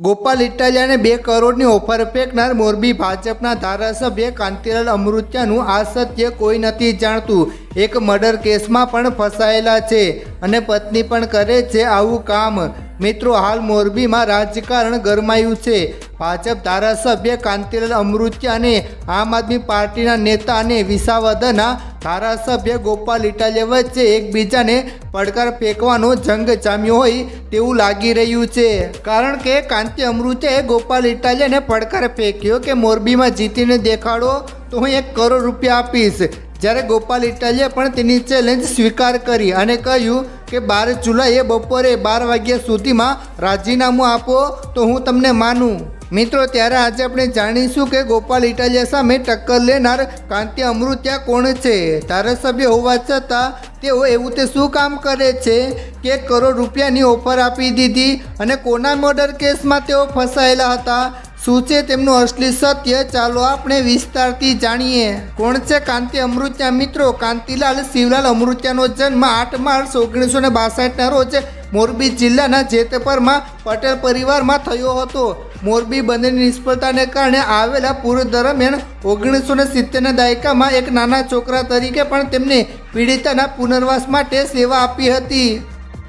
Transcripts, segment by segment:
ગોપાલ ઇટાલિયાને બે કરોડની ઓફર ફેંકનાર મોરબી ભાજપના ધારાસભ્ય કાંતિલાલ અમૃત્યાનું આ સત્ય કોઈ નથી જાણતું. એક મર્ડર કેસમાં પણ ફસાયેલા છે અને પત્ની પણ કરે છે આવું કામ. મિત્રો, હાલ મોરબીમાં રાજકારણ ગરમાયું છે. ભાજપ ધારાસભ્ય કાંતિલાલ અમૃત્યા અને આમ આદમી પાર્ટીના નેતા અને વિસાવદરના ધારાસભ્ય ગોપાલ ઇટાલિયા વચ્ચે એકબીજાને પડકાર ફેંકવાનો જંગ જામ્યો હોય તેવું લાગી રહ્યું છે. કારણ કે કાંતિ અમૃત્યાએ ગોપાલ ઇટાલિયાને પડકાર ફેંક્યો કે મોરબીમાં જીતીને દેખાડો, તો હું એક કરોડ રૂપિયા આપીશ. જ્યારે ગોપાલ ઇટાલિયાએ પણ તેની ચેલેન્જ સ્વીકાર કરી અને કહ્યું કે બાર જુલાઈએ બપોરે બાર વાગ્યા સુધીમાં રાજીનામું આપો, તો હું તમને માનું. મિત્રો, ત્યારે આજે આપણે જાણીશું કે ગોપાલ ઇટાલિયા સામે ટક્કર લેનાર કાંતિ અમૃત્યા કોણ છે? ધારાસભ્ય હોવા છતાં તેઓ એવું તે શું કામ કરે છે કે કરોડ રૂપિયાની ઓફર આપી દીધી અને કોના મર્ડર કેસમાં તેઓ ફસાયેલા હતા? શું છે તેમનું અસલી સત્ય? ચાલો આપણે વિસ્તારથી જાણીએ. કોણ છે કાંતિ અમૃત્યા? મિત્રો, કાંતિલાલ શિવલાલ અમૃત્યાનો જન્મ આઠ માર્ચ ઓગણીસો ને બાસઠના રોજ મોરબી જિલ્લાના જેતપરમાં પટેલ પરિવારમાં થયો હતો. મોરબી બંદરની નિષ્ફળતાને કારણે આવેલા પૂર દરમિયાન ઓગણીસો ને સિત્તેરના દાયકામાં એક નાના છોકરા તરીકે પણ તેમને પીડિતાના પુનર્વાસ માટે સેવા આપી હતી.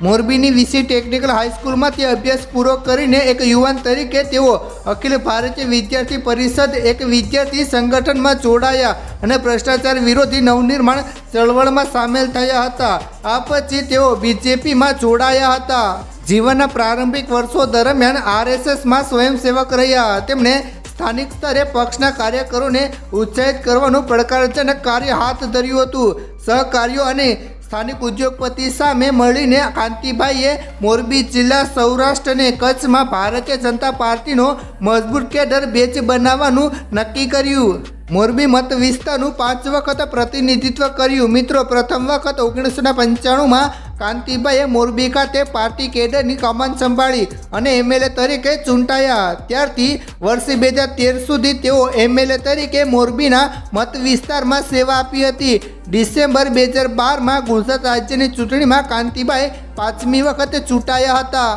મોરબીની વીસી ટેકનિકલ હાઈસ્કૂલમાંથી અભ્યાસ પૂરો કરીને એક યુવાન તરીકે તેઓ અખિલ ભારતીય વિદ્યાર્થી પરિષદ એક વિદ્યાર્થી સંગઠનમાં જોડાયા અને ભ્રષ્ટાચાર વિરોધી નવનિર્માણ ચળવળમાં સામેલ થયા હતા. આ પછી તેઓ બીજેપીમાં જોડાયા હતા. જીવનના પ્રારંભિક વર્ષો દરમિયાન આરએસએસમાં સ્વયંસેવક રહ્યા. તેમણે સ્થાનિક સ્તરે પક્ષના કાર્યકરોને ઉત્સાહિત કરવાનું પડકારજનક કાર્ય હાથ ધર્યું હતું. સહકાર્યો અને સ્થાનિક ઉદ્યોગપતિ સામે મળીને કાંતિભાઈએ મોરબી જિલ્લા સૌરાષ્ટ્ર અને કચ્છમાં ભારતીય જનતા પાર્ટીનો મજબૂત કેડર બેચ બનાવવાનું નક્કી કર્યું. મોરબી મત વિસ્તારનું પાંચ વખત પ્રતિનિધિત્વ કર્યું. મિત્રો, પ્રથમ વખત ઓગણીસો પંચાણુંમાં કાંતિભાઈએ મોરબી ખાતે પાર્ટી કેડરની કમાન સંભાળી અને એમએલએ તરીકે ચૂંટાયા. ત્યારથી વર્ષે બે હજાર તેર સુધી તેઓ એમએલએ તરીકે મોરબીના મત વિસ્તારમાં સેવા આપી હતી. ડિસેમ્બર બે હજાર બારમાં ગુજરાત રાજ્યની ચૂંટણીમાં કાંતિભાઈ પાંચમી વખતે ચૂંટાયા હતા.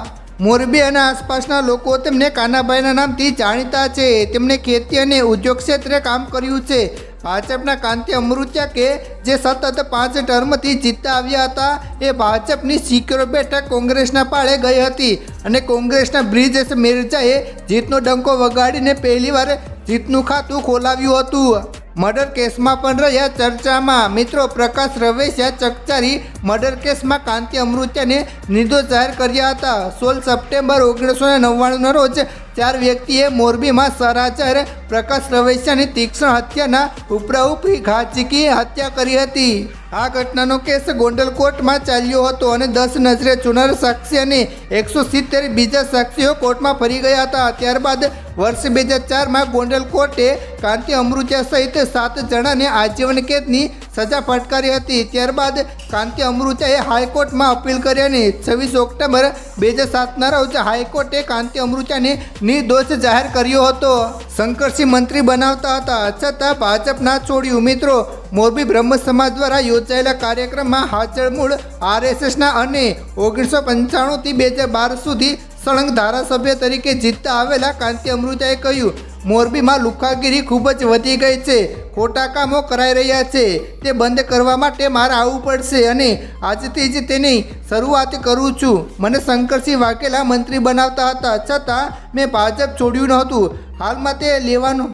મોરબી અને આસપાસના લોકો તેમને કાનાભાઈના નામથી જાણીતા છે. તેમણે ખેતી અને ઉદ્યોગ ક્ષેત્રે કામ કર્યું છે. ભાજપના કાંતિ અમૃત્યા કે જે સતત પાંચ ટર્મથી જીતતા આવ્યા હતા, એ ભાજપની સિક્યોર બેઠક કોંગ્રેસના પાળે ગઈ હતી. અને કોંગ્રેસના બ્રિજેશ મિર્જાએ જીતનો ડંકો વગાડીને પહેલીવાર જીતનું ખાતું ખોલાવ્યું હતું. મર્ડર કેસમાં પણ રહ્યા ચર્ચામાં. મિત્રો, પ્રકાશ રવેશિયા ચકચારી મર્ડર કેસમાં કાંતિ અમૃત્યાને નિર્દોષ જાહેર કર્યા હતા. સોળ સપ્ટેમ્બર ઓગણીસો નવ્વાણુંના રોજ ચાર વ્યક્તિએ મોરબીમાં સરાચર, પ્રકાશ રવેશિયાની તીક્ષ્ણ હત્યાના ઉપરાઉપરી ઘાચીકી હત્યા કરી હતી. આ ઘટનાનો કેસ ગોંડલ કોર્ટમાં ચાલ્યો હતો અને દસ નજરે ચુનાર સાક્ષી અને એકસો સિત્તેર બીજા સાક્ષીઓ કોર્ટમાં ફરી ગયા હતા. ત્યારબાદ વર્ષ બે હજાર ચારમાં ગોંડલ કોર્ટે કાંતિ અમૃત્યા સહિત સાત જણાને આજીવન કેદની સજા ફટકારી હતી. ત્યારબાદ કાંતિ અમૃતાએ હાઈકોર્ટમાં અપીલ કરી અને છવ્વીસ ઓક્ટોબર બે હજાર સાતના રોજ હાઈકોર્ટે કાંતિ અમૃતાને નિર્દોષ જાહેર કર્યો હતો. શંકરસિંહ મંત્રી બનાવતા હતા. છતાં ભાજપ ના છોડ્યું મિત્રો મોરબી બ્રહ્મ સમાજ દ્વારા યોજાયેલા કાર્યક્રમમાં હાજર મૂળ આરએસએસના અને ઓગણીસો પંચાણુંથી બે હજાર બાર સુધી સળંગ ધારાસભ્ય તરીકે જીતતા આવેલા કાંતિ અમૃતાએ કહ્યું મોરબીમાં લુખાગીરી ખૂબ જ વધી ગઈ છે. ખોટા કામો કરાઈ રહ્યા છે. તે બંધ કરવા માટે મારે આવવું પડશે અને આજથી જ તેની શરૂઆત કરું છું. મને શંકરસિંહ વાઘેલા મંત્રી બનાવતા હતા. છતાં મેં ભાજપ છોડ્યું નહોતું. હાલમાં તે લેવાનું